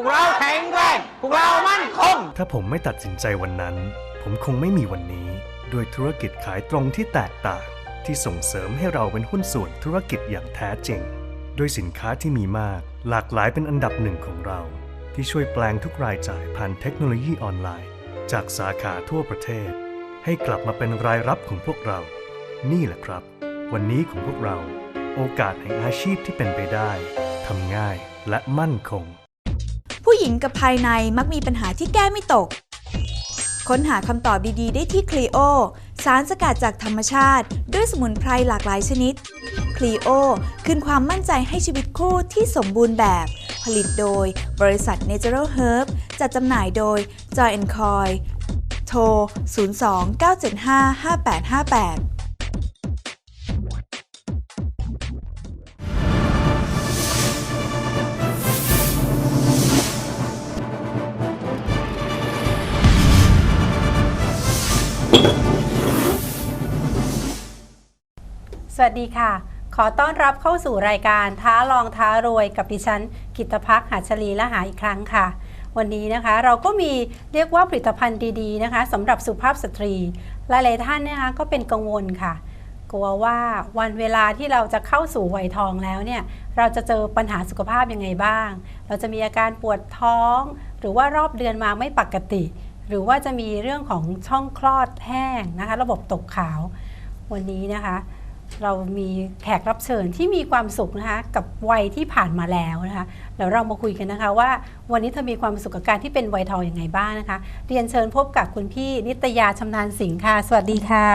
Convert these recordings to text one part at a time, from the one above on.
วกเราแข็งแรงพวกเรามั่นคง ถ้าผมไม่ตัดสินใจวันนั้น ผมคงไม่มีวันนี้ ด้วยธุรกิจขายตรงที่แตกต่าง ที่ส่งเสริมให้เราเป็นหุ้นส่วนธุรกิจอย่างแท้จริง ด้วยสินค้าที่มีมาก หลากหลายเป็นอันดับหนึ่งของเรา ที่ช่วยแปลงทุกรายจ่ายผ่านเทคโนโลยีออนไลน์ จากสาขาทั่วประเทศ ให้กลับมาเป็นรายรับของพวกเรา นี่แหละครับ วันนี้ของพวกเรา โอกาสแห่งอาชีพที่เป็นไปได้ทำง่ายและมั่นคง ผู้หญิงกับภายในมักมีปัญหาที่แก้ไม่ตก ค้นหาคำตอบดีๆ ได้ที่คลีโอ สารสกัดจากธรรมชาติ ด้วยสมุนไพรหลากหลายชนิดคลีโอคืนความมั่นใจให้ชีวิตคู่ที่สมบูรณ์แบบ ผลิตโดยบริษัท Natural Herb จัดจำหน่ายโดย Joy Coy โทร 02-975-5858 สวัสดีค่ะ ขอต้อนรับเข้าสู่รายการท้าลองท้ารวยกับดิฉัน กิตพักหัชลีและหาอีกครั้งค่ะ วันนี้นะคะเราก็มีเรียกว่าผลิตภัณฑ์ดีๆนะคะสำหรับสุภาพสตรี หลายๆท่านนะคะก็เป็นกังวลค่ะ กลัวว่าวันเวลาที่เราจะเข้าสู่วัยทองแล้วเนี่ยเราจะเจอปัญหาสุขภาพยังไงบ้าง เราจะมีอาการปวดท้อง หรือว่ารอบเดือนมาไม่ปกติ หรือว่าจะมีเรื่องของช่องคลอดแห้งนะคะ ระบบตกขาว วันนี้นะคะ เรามีแขกรับเชิญที่มีความสุขนะคะกับวัยที่ผ่านมาแล้วนะคะเดี๋ยวเรามาคุยกันนะคะว่าวันนี้เธอมีความสุขกับการที่เป็นวัยทองอย่างไงบ้างนะคะ เรียนเชิญพบกับคุณพี่นิตยาชำนาญสิงห์ค่ะ สวัสดีค่ะ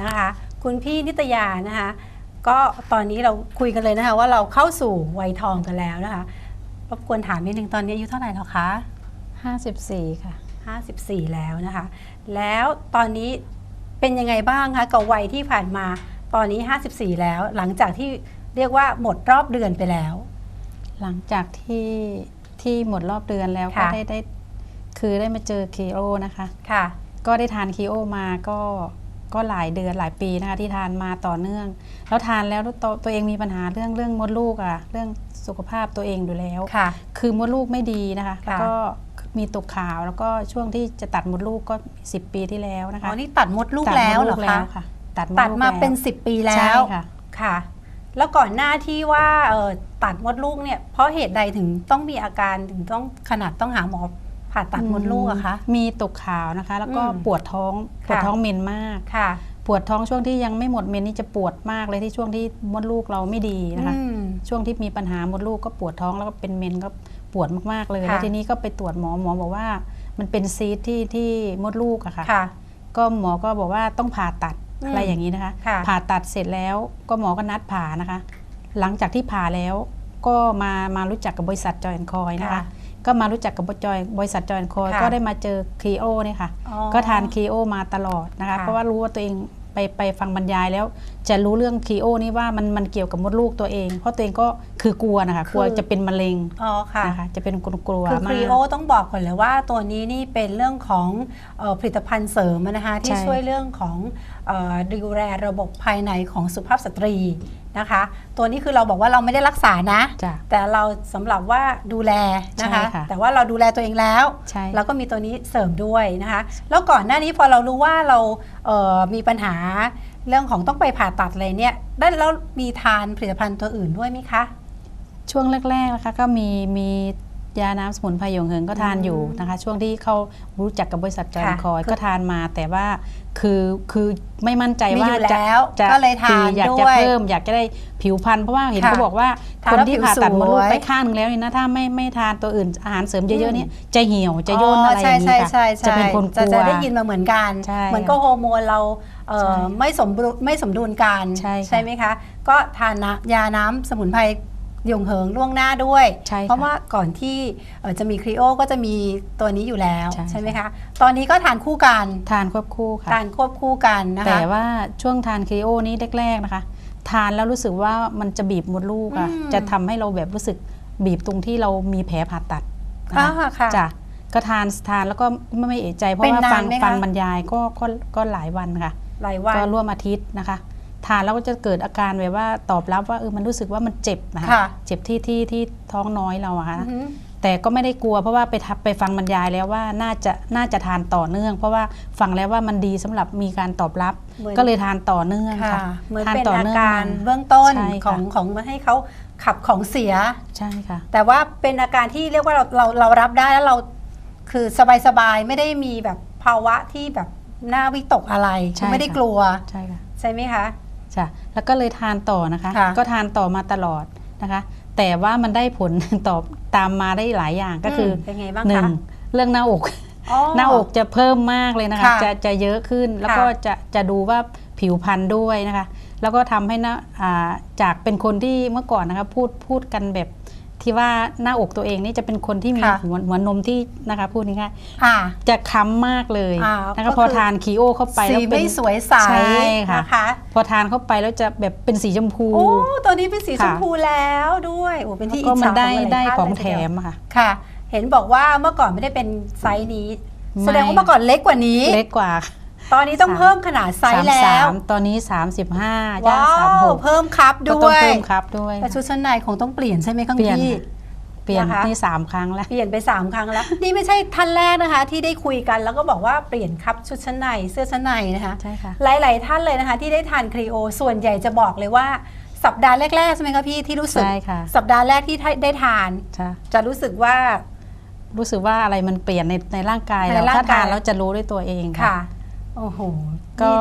นะคะ คุณพี่นิตยานะคะก็ตอนนี้เราคุยกันเลยนะคะว่าเราเข้าสู่วัยทองกันแล้วนะคะรบกวนถามนิดนึงตอนนี้อายุเท่าไหร่แล้วคะ54 ค่ะ 54 แล้วนะคะ แล้วตอนนี้เป็นยังไงบ้างคะกับวัยที่ผ่านมา ตอนนี้ 54 แล้ว หลังจากที่เรียกว่าหมดรอบเดือนไปแล้ว หลังจากที่ที่หมดรอบเดือนแล้วก็ค่ะ ได้ได้คือได้มาเจอคีโอนะคะ ค่ะ ก็ได้ทานคีโอมาก็ก็หลายเดือนหลายปีนะคะที่ทานมาต่อเนื่อง แล้วทานแล้วตัวตัวเองมีปัญหาเรื่องเรื่องมดลูกอะเรื่องสุขภาพตัวเองอยู่แล้ว ค่ะ คือมดลูกไม่ดีนะคะค่ะแล้วก็มีตกขาวแล้วก็ช่วงที่จะตัดมดลูกก็ 10 ปีที่แล้วนะคะอ๋อนี่ตัดมดลูกตัดแล้วมดเหรลูอกแล้คะวค่ะ ตัดมดตัดลูกมาแล้วเป็น 10 ปีแล้ใช่วค่ะค่ะ แล้วก่อนหน้าที่ว่าเอ่อตัดมดลูกเนี่ย เพราะเหตุใดถึงต้องมีอาการถึงต้องขนาดต้องหาหมอผ่าตัดมดลูกอะคะ มีตกขาวนะคะ แล้วก็อืมปวดท้องปวดค่ะท้องเมนมากค่ะ ปวดท้องช่วงที่ยังไม่หมดเมนนี่จะปวดมากเลยที่ช่วงที่มดลูกเราไม่ดีนะคะอืมช่วงที่มีปัญหามดลูกก็ปวดท้องแล้วก็เป็นเมนก็ปวดมากๆเลยค่ะแล้วทีนี้ก็ไปตรวจหมอหมอบอกว่า มันเป็นซีสที่ที่มดลูกอะค่ะค่ะ ก็หมอก็บอกว่าต้องผ่าตัด อืมอะไรอย่างนี้นะคะค่ะผ่าตัดเสร็จแล้วก็หมอก็นัดผ่านะคะ หลังจากที่ผ่าแล้วก็มามารู้จักกับบริษัทจอยแอนคอยนะคะค่ะก็มารู้จักกับบจอยบริษัทจอยแอนคอยค่ะก็ได้มาเจอครีโอเนี่ยค่ะอ๋อก็ทานคีโอมาตลอดนะคะค่ะเพราะว่ารู้ว่าตัวเอง ไปไปฟังบรรยายแล้ว จะรู้เรื่องคีโอนี่ว่ามันมันเกี่ยวกับมดลูกตัวเอง เพราะตัวเองก็คือกลัวนะคะกลัวจะเป็นมะเร็งอ๋อค่ะนะคะจะเป็นคนกลัวคือคมารีกโอต้องบอกก่อนเลยว่าตัวนี้นี่เป็นเรื่องของเออผลิตภัณฑ์เสริมนะคะที่ใช่ช่วยเรื่องของเออดูแลระบบภายในของสุภาพสตรี นะคะ ตัวนี้คือเราบอกว่าเราไม่ได้รักษานะ จ้ะ แต่เราสำหรับว่าดูแลนะคะ ใช่ค่ะ แต่ว่าเราดูแลตัวเองแล้ว ใช่แล้วก็มีตัวนี้เสริมด้วยนะคะ แล้วก่อนหน้านี้พอเรารู้ว่าเราเอ่อมีปัญหาเรื่องของต้องไปผ่าตัดอะไรเนี่ยได้แล้วมีทานผลิตภัณฑ์ตัวอื่นด้วยไหมคะ ช่วงแรกๆนะคะก็มีมี ยาน้ำสมุนไพรหยงเหิงก็ทานอยู่นะคะ ช่วงที่เขารู้จักกับบริษัทจอยแอนคอยค่ะก็ทานมา แต่ว่าคือคือไม่มั่นใจมีว่าอยู่จะแล้วจะก็เลยทานคืออยากจะด้วยเพิ่มอยากจะได้ผิวพรรณเพราะว่าเห็นค่ะเขาบอกว่าทานคนแล้วที่ผิวผ่าตัดมดลูกสวยไปข้างนึงแล้วนี่นะถ้าไม่ไม่ทานตัวอื่นอาหารเสริมเยอะๆเนี่ยจะเหี่ยวจะย่นอะไรอย่างนี้ใช่ค่ะใช่ใช่จะเป็นคนกจะลัวจะได้ยินมาเหมือนกันใช่เหมือนก็ฮอร์โมนเราเอ่อใช่ไม่สมดุลไม่สมดุลกันใช่ค่ะไหมคะ ก็ทานนะยาน้ำสมุนไพรห ยงเหิงล่วงหน้าด้วย ใช่ค่ะเพราะว่าก่อนที่เอ่อจะมีครีโอก็จะมีตัวนี้อยู่แล้วใช่ ใช่ไหมคะ ตอนนี้ก็ทานคู่กันทานควบคู่ค่ะ ทานควบคู่กันนะคะ แต่ว่าช่วงทานคีโอนี้แรกๆนะคะ ทานแล้วรู้สึกว่ามันจะบีบมดลูกอะอืม จะทำให้เราแบบรู้สึกบีบตรงที่เรามีแผลผ่าตัดนะอ่าคะค่ะ จ้ะก็ทานทานแล้วก็ไม่ไม่เอะใจเพราะเป็นว่าฟันานไหมคะ ฟังบรรยายก็ก็ก็หลายวันค่ะ หลายวัน ก็ร่วมอาทิตย์นะคะ ทานแล้วก็จะเกิดอาการแบบว่าตอบรับว่าเออมันรู้สึกว่ามันเจ็บนะคะค่ะ เจ็บที่ที่ที่ท้องน้อยเราอะค่ะ อือหือ แต่ก็ไม่ได้กลัวเพราะว่าไปทับไปฟังบรรยายแล้วว่าน่าจะน่าจะทานต่อเนื่อง เพราะว่าฟังแล้วว่ามันดีสำหรับมีการตอบรับ เหมือน ก็เลยทานต่อเนื่องค่ะค่ะ เหมือนทานเป็นต่ออาเนื่องการมาเบื้องต้นใช่ขค่ะองของมาให้เขาขับของเสีย ใช่ค่ะ แต่ว่าเป็นอาการที่เรียกว่าเราเราเรารับได้แล้วเราคือสบายๆไม่ได้มีแบบภาวะที่แบบหน้าวิตกอะไรใช่ไม่ได้ค่ะ กลัว ใช่ค่ะ ใช่ไหมคะ จ้ะแล้วก็เลยทานต่อนะคะ ค่ะ ก็ทานต่อมาตลอดนะคะ แต่ว่ามันได้ผล ตอบตามมาได้หลายอย่างก็คือมเป็นไงบ้างหนึ่คะงเรื่องหน้าอก อ๋อ หน้าอกจะเพิ่มมากเลยนะคะ ค่ะจะจะเยอะขึ้นแล้วก็ค่ะจะจะดูว่าผิวพรรณด้วยนะคะ แล้วก็ทำให้หน้าอ่าจากเป็นคนที่เมื่อก่อนนะคะพูดพูดกันแบบ ที่ว่าหน้าอกตัวเองนี่จะเป็นคนที่มีค่ะหัวหัวนมที่นะคะพูดง่ายอ่าๆจะค้ำมากเลยอ่านะก็คะคือพอทานคีโอเข้าไปสีแล้วเป็นไม่สวยใสใช่ค่ะ นะคะ พอทานเข้าไปแล้วจะแบบเป็นสีชมพู โอ้ ตัวนี้เป็นสีชค่ะ มพูแล้วด้วยโอ้เป็นที่อิก็จมันฉาได้หลายได้ท่านของเลยแถทีเดียวมอะค่ะ ค่ะ เห็นบอกว่าเมื่อก่อนไม่ได้เป็นไซส์นี้ ไม่ แสดงว่าเมื่อก่อนเล็กกว่านี้ เล็กกว่า ตอนนี้ต้องสามเพิ่มขนาดไซส์แล้ว 33ตอนนี้ 35ย่าว้างสามหวกเพิ่มครับก็ด้ต้องวยเพิ่มครับด้วยแต่ชุดชั้นในคงต้องเปลี่ยนใช่ไหมข้างเปลี่ยนพี่ค่ะเปลี่ยนนะคะ นี่สามครั้งแล้ว เปลี่ยนไป 3 ครั้งแล้ว นี่ไม่ใช่ท่านแรกนะคะ ที่ได้คุยกันแล้วก็บอกว่าเปลี่ยนครับชุดชั้นในเสื้อชั้นในนะคะ ใช่ค่ะ หลาย ๆ ท่านเลยนะคะ ที่ได้ทานครีโอ ส่วนใหญ่จะบอกเลยว่าสัปดาห์แรก ๆ ใช่ไหมคะพี่ที่รู้สึก ใช่ค่ะสัปดาห์แรกที่ได้ทาน ใช่จะรู้สึกว่า รู้สึกว่าอะไรมันเปลี่ยนในในร่างกายในเราร่างถ้าทานกายแล้วจะรู้ด้วยตัวเองค่ะ โอ้โห ก็นี่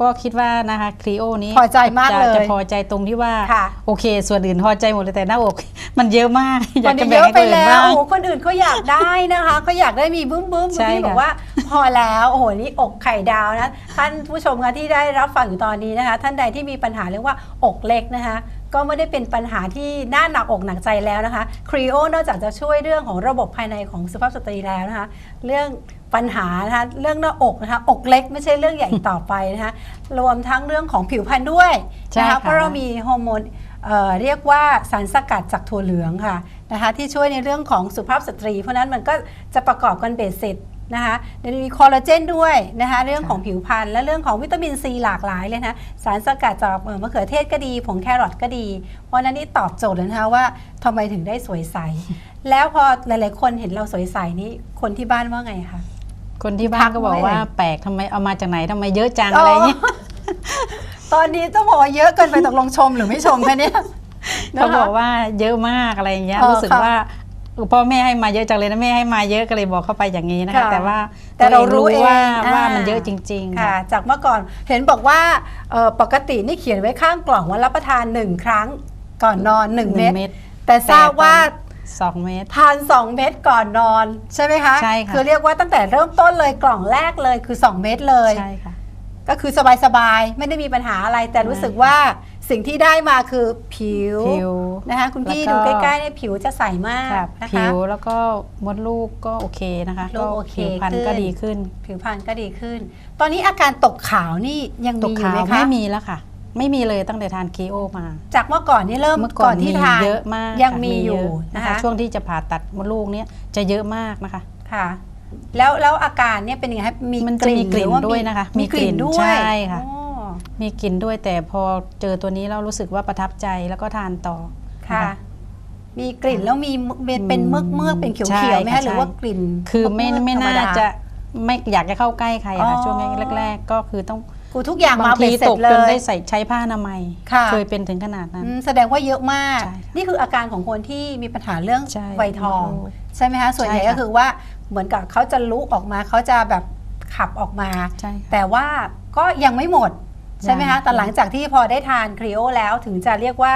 ก็คิดว่านะคะครีโอนี้พอใจมากจะเลยจะพอใจตรงที่ว่าค่ะโอเค ส่วนอื่นพอใจหมดเลยแต่หน้าอก มันเยอะมากอยากนจะนี้แบ่เยงอะให้ไปคนอื่นแล้วบ้างโอ้โหคนอื่นเขาอยากได้นะคะเขาอยากได้มีบึ้มบึ้มใช่พี่บอกค่ะว่า พอแล้วโอ้โหนี่อกไข่ดาวนะท่านผู้ชมคะที่ได้รับฟังอยู่ตอนนี้นะคะ ท่านใดที่มีปัญหาเรื่องว่าอกเล็กนะคะ ก็ไม่ได้เป็นปัญหาที่น่าหนักอกหนักใจแล้วนะคะครีโอนอกจากจะช่วยเรื่องของระบบภายในของสุภาพสตรีแล้วนะคะเรื่องปัญหานะคะเรื่องหน้าอกนะคะอกเล็กไม่ใช่เรื่องใหญ่ต่อไปนะคะรวมทั้งเรื่องของผิวพรรณด้วยใช่นะคะค่ะเพราะเรามีฮอร์โมนเอ่อเรียกว่าสารสกัดจากถั่วเหลืองค่ะนะคะที่ช่วยในเรื่องของสุภาพสตรี เพราะฉะนั้นมันก็จะประกอบกันเบสเสร็จ นะคะเดี๋ยวมีคอลลาเจนด้วยนะคะเรื่องของผิวพรรณและเรื่องของวิตามินซีหลากหลายเลยนะสารสกัดจากเอ่อมะเขือเทศก็ดี ผงแครอทก็ดี เพราะฉะนั้นนี่ตอบโจทย์เลยนะคะว่าทำไมถึงได้สวยใส แล้วพอหลายๆ คนเห็นเราสวยใสนี่คนที่บ้านว่าไงคะคนที่บ้าทันกก็บอกไว้ว่าเลยแปลกทำไมเอามาจากไหนทำไมเยอะจังอะไรเงี้ยตอนนี้ต้องบอกว่าเยอะเกินไปตกลงชมหรือไม่ชมคะเนี่ยเขาบอกว่าเยอะมากอะไรอย่างเงี้ยเออรู้สึกค่ะว่า พ่อแม่ให้มาเยอะจังเลยนะแม่ให้มาเยอะก็เลยบอกเข้าไปอย่างนี้นะคะ ค่ะแต่ว่าแต่เรารู้ตัวว่าเองว่าอ่ามัมันเยอะจริงๆค่ะ ค่ะ จากเมื่อก่อนเห็นบอกว่าเอ่อปกตินี่เขียนไว้ข้างกล่องว่ารับประทาน1ครั้งก่อนนอน1หนึ่เม็งดเม็ดแต่ทราบว่าสองเม็ดทาน 2 เม็ดก่อนนอนใช่ไหมคะใช่ค่ะ คือเรียกว่าตั้งแต่เริ่มต้นเลยกล่องแรกเลยคือ 2 เม็ดเลย ใช่ค่ะ ก็คือสบายๆ ไม่ได้มีปัญหาอะไรแต่รู้สึกว่า สิ่งที่ได้มาคือผิวผิวนะคะคุณพี่แล้ดูวก็ใกล้ๆเนี่ยผิวจะใสมากครับนะคะผิวแล้วก็มดลูกก็โอเคนะคะลูกโอเคผิวพรรณขึ้นก็ดีขึ้น ผิวพรรณก็ดีขึ้น ตอนนี้อาการตกขาวนี่ยังตมีกอยู่ขาวไหมคะไม่มีแล้วค่ะ ไม่มีเลยตั้งแต่ทานคีโอมา จากเมื่อก่อนนี่เริ่มเมื่อก่อนที่มีทานเยอะมากยังค่ะมีอยู่เะนะคะ ช่วงที่จะผ่าตัดมดลูกเนี้ยจะเยอะมากนะคะค่ะแล้วแล้วอาการเนี่ยเป็นยังไงครับมีมันจะมีกลิ่นหรือาด้วยนะคะมีกลิ่นมีกลิ่นด้วยใช่ค่ะอ๋อ มีกลิ่นด้วยแต่พอเจอตัวนี้เรารู้สึกว่าประทับใจแล้วก็ทานต่อ ค่ะนะคะมีกลิ่นแล้วมีเป็นเป็นเมือกเมือกๆเป็นเขียวใช่เขียวไหมค่ะคะหรือใช่ว่ากลิ่น คือไม่เมืกๆไม่ธรรน่าดจะไม่อยากจะเข้าใกล้ใครอะค่ะอ๋อช่วงแรก ๆ ก็คือต้องคือทุกอย่างมาบางเป็ทีนเสร็ตจกเลจนยได้ใส่ใช้ผ้าอนามัยค่ะเคยเป็นถึงขนาดนั้นอืมแสดงว่าเยอะมากใช่ค่ะนี่คืออาการของคนที่มีปัญหาเรื่องใช่ไวยทองมดลูกใช่ไหมคะส่วนใหญ่ใช่ค่ะก็คือว่าเหมือนกับเขาจะลุกออกมาเขาจะแบบขับออกมาใช่ค่ะแต่ว่าก็ยังไม่หมด ใช่ไหมยัคะงแต่หลังจากที่พอได้ทานครีโอแล้วถึงจะเรียกว่า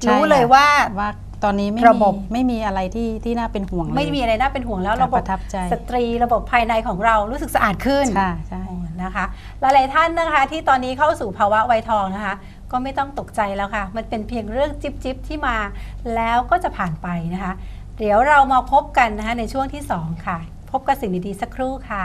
ใช่รู้เลยค่ะว่าว่าตอนนี้ไม่ระบบมีไม่มีอะไรที่ที่น่าเป็นห่วงเลยไม่มีอะไรน่าเป็นห่วงแล้วค่ะระบบประทับใจสตรีระบบภายในของเรารู้สึกสะอาดขึ้นค่ะใช่นะคะหลายๆท่านนะคะ ที่ตอนนี้เข้าสู่ภาวะวัยทองนะคะ ก็ไม่ต้องตกใจแล้วค่ะ มันเป็นเพียงเรื่องจิบจิบๆที่มาแล้วก็จะผ่านไปนะคะ เดี๋ยวเรามาพบกันนะคะในช่วงที่ 2 ค่ะ พบกับสิ่งดีๆสักครู่ค่ะ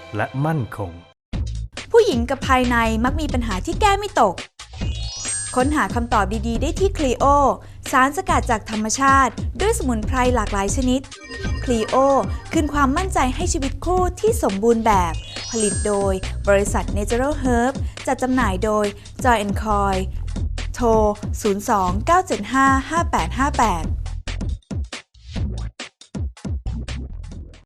และมั่นคง ผู้หญิงกับภายในมักมีปัญหาที่แก้ไม่ตก ค้นหาคำตอบดีๆ ได้ที่ Clio สารสกัดจากธรรมชาติ ด้วยสมุนไพรหลากหลายชนิด Clio คืนความมั่นใจให้ชีวิตคู่ที่สมบูรณ์แบบ ผลิตโดยบริษัท Natural Herb จัดจำหน่ายโดย Joy Coy โทร 02 975 5858